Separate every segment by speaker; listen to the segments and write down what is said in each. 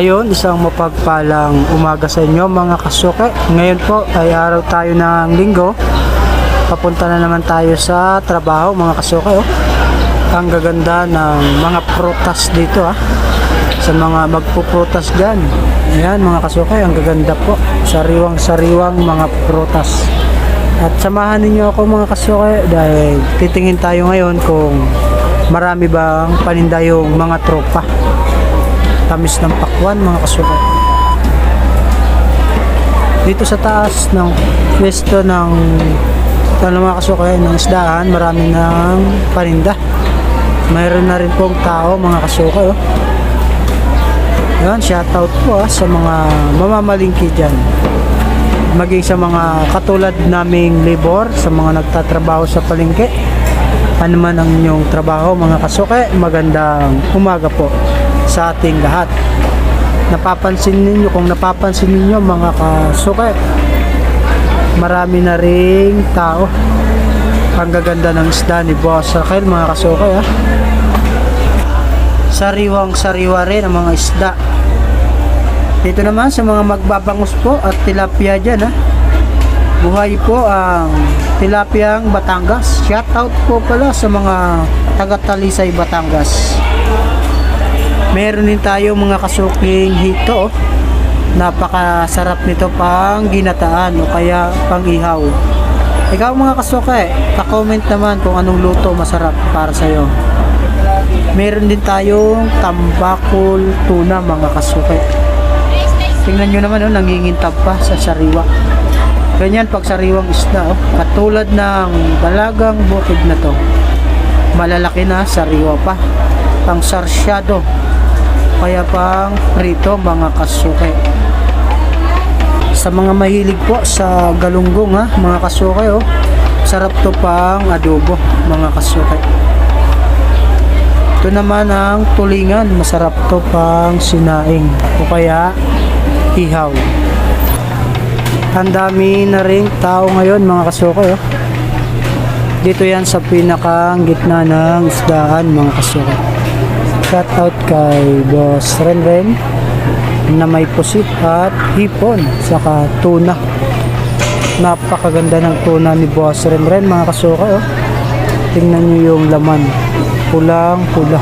Speaker 1: Ayun, isang mapagpalang umaga sa inyo mga kasuke. Ngayon po ay araw tayo ng linggo. Papunta na naman tayo sa trabaho mga kasuke. Oh. Ang gaganda ng mga prutas dito ah. Sa mga magpuprutas dyan. Ayan mga kasuke, ang gaganda po. Sariwang-sariwang mga prutas. At samahan ninyo ako mga kasuke dahil titingin tayo ngayon kung marami bang paninda yung mga tropa tamis ng pakwan mga kasuka dito sa taas ng pwesto ng ano mga kasuka ng isdaan marami ng paninda. Mayroon na rin pong tao mga kasuka oh. yan shoutout po ah, sa mga mamamalingki dyan. Maging sa mga katulad naming labor sa mga nagtatrabaho sa palengke. Ano man ang inyong trabaho mga kasuke magandang umaga po sa ating lahat. Napapansin ninyo kung napapansin ninyo mga kasuke marami na ring tao. Ang gaganda ng isda ni Boss Raquel mga kasuke ha? sariwang sariwa rin ang mga isda. Dito naman sa mga magbabangus po at tilapia dyan ha? Buhay po ang tilapiyang Batangas. Shout out po pala sa mga taga Talisay Batangas meron din tayo mga kasuking hito. Napakasarap nito pang ginataan o kaya pang ihaw. Ikaw mga kasuke ka-comment naman kung anong luto masarap para sa'yo. Meron din tayong tambakol tuna mga kasuke. Tingnan nyo naman oh, nangingintab pa sa sariwa. Ganyan pag sariwang isda oh. katulad ng dalagang bukid na to. Malalaki na sariwa pa. Pang sarsyado kaya pang prito mga kasuke. Sa mga mahilig po sa galunggong ha mga kasuke oh sarap to pang adobo mga kasuke. Ito naman ang tulingan masarap to pang sinaing o kaya ihaw. Ang dami na ring tao ngayon mga kasuke oh. dito yan sa pinakang gitna ng isdaan mga kasuke shout out kay Boss Renren na may pusit at hipon saka tuna. Napakaganda ng tuna ni Boss Renren mga kasuka oh. tingnan nyo yung laman. Pulang pula.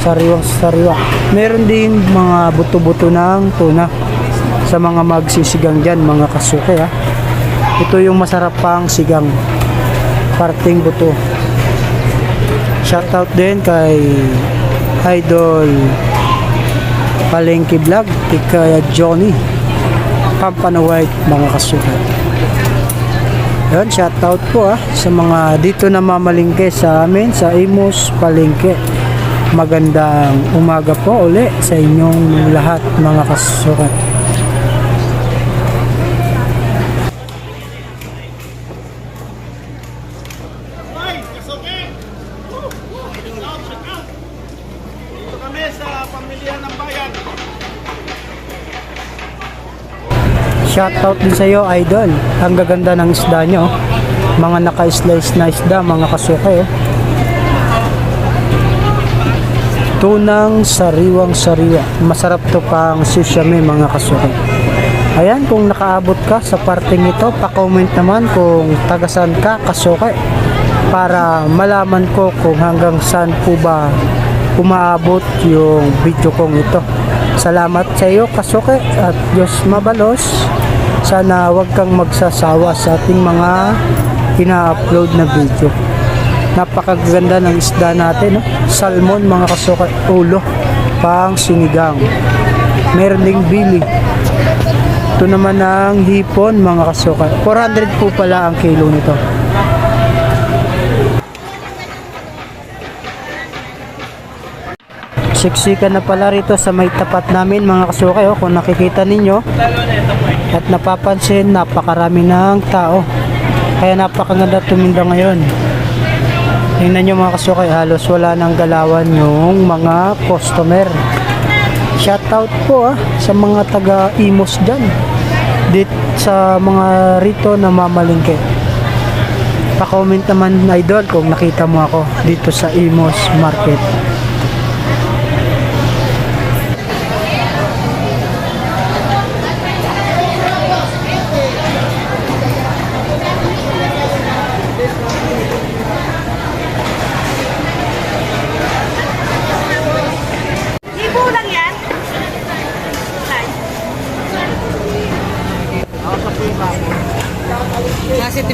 Speaker 1: Sariwang sariwa. Meron din mga buto-buto ng tuna sa mga magsisigang dyan mga kasuke ha ito yung masarap pang sigang. Parting buto. Shoutout din kay Idol. Palengke Vlog kay Johnny. Pampano White mga kasukat yun shoutout po ah sa mga dito na mamalingke sa amin sa Imus Palengke. Magandang umaga po uli sa inyong lahat mga kasukat
Speaker 2: sa pamilya ng bayan.
Speaker 1: Shoutout din sa iyo, idol. Ang gaganda ng isda nyo. Mga naka-slice na isda, mga kasuke. Tunang sariwang sariwa. Masarap to pang sushami, mga kasuke. Ayan, kung nakaabot ka sa parting ito, pa-comment naman kung tagasan ka, kasuke. Para malaman ko kung hanggang saan po ba umaabot yung video kong ito. Salamat sa iyo, Kasuke, at Diyos mabalos. Sana wag kang magsasawa sa ating mga ina-upload na video. Napakaganda ng isda natin, no? salmon, mga kasuke, ulo, pang sinigang. Meron ding bili. Ito naman ang hipon, mga kasuke. 400 po pala ang kilo nito. Siksikan na pala rito sa may tapat namin mga kasukay oh, kung nakikita ninyo. At napapansin napakarami ng tao. Kaya napakaganda tuminda ngayon. Tingnan nyo mga kasukay halos wala nang galawan yung mga customer. Shoutout po ah, sa mga taga Imos dyan. Dit sa mga rito na mamalingke. Pa-comment naman idol kung nakita mo ako dito sa Imos Market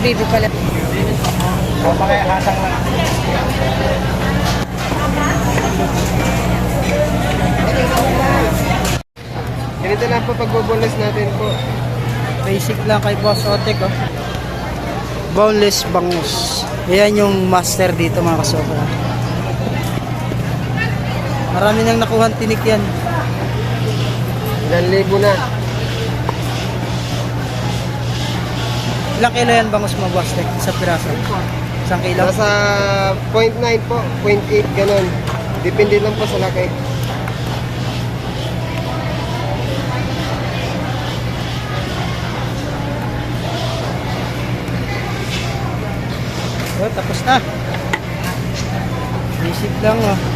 Speaker 3: TBB pala.
Speaker 4: Ganito lang po pagbubulas natin po.
Speaker 1: Basic lang kay Boss Otek, oh. Boneless bangus. Ayan yung master dito mga kasoka. Marami nang nakuha tinik yan.
Speaker 4: Ilan libo na.
Speaker 1: Ilang kilo yan bangus mo, Boss Tek? Sa piraso? Isang kilo?
Speaker 4: Nasa 0.9 po, 0.8 ganun. Depende lang po sa laki.
Speaker 1: Oh, tapos na. Basic lang, oh.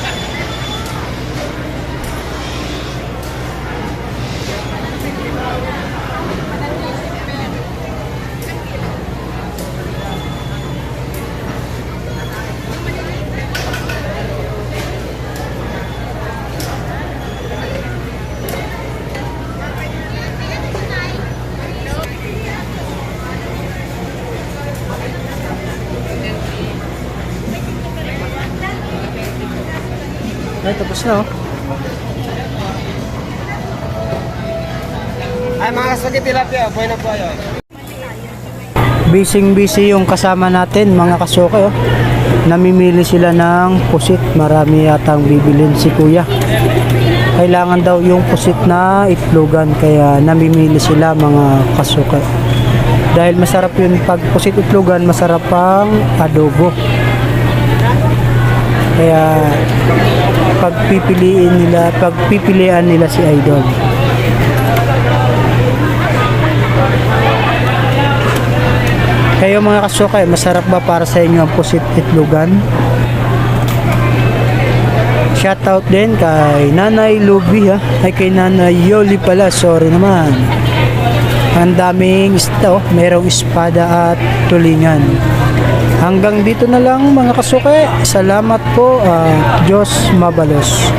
Speaker 1: Ay, tapos na, oh.
Speaker 4: Ay mga kasagit tilapia, buhay na po kayo.
Speaker 1: Busy busy yung kasama natin, mga kasuke, oh. Namimili sila ng pusit. Marami yatang bibilin si kuya. Kailangan daw yung pusit na itlogan, kaya namimili sila mga kasuke. Dahil masarap yun pag pusit itlogan, masarap pang adobo. Kaya pagpipiliin nila, pagpipilian nila si Idol. Kayo mga kasukay, masarap ba para sa inyo ang pusit itlogan? Shoutout din kay Nanay Luby ha. Ay kay Nanay Yoli pala, sorry naman. Ang daming isda, oh. merong espada at tulingan. Hanggang dito na lang mga kasukay. Salamat po. at Diyos mabalos.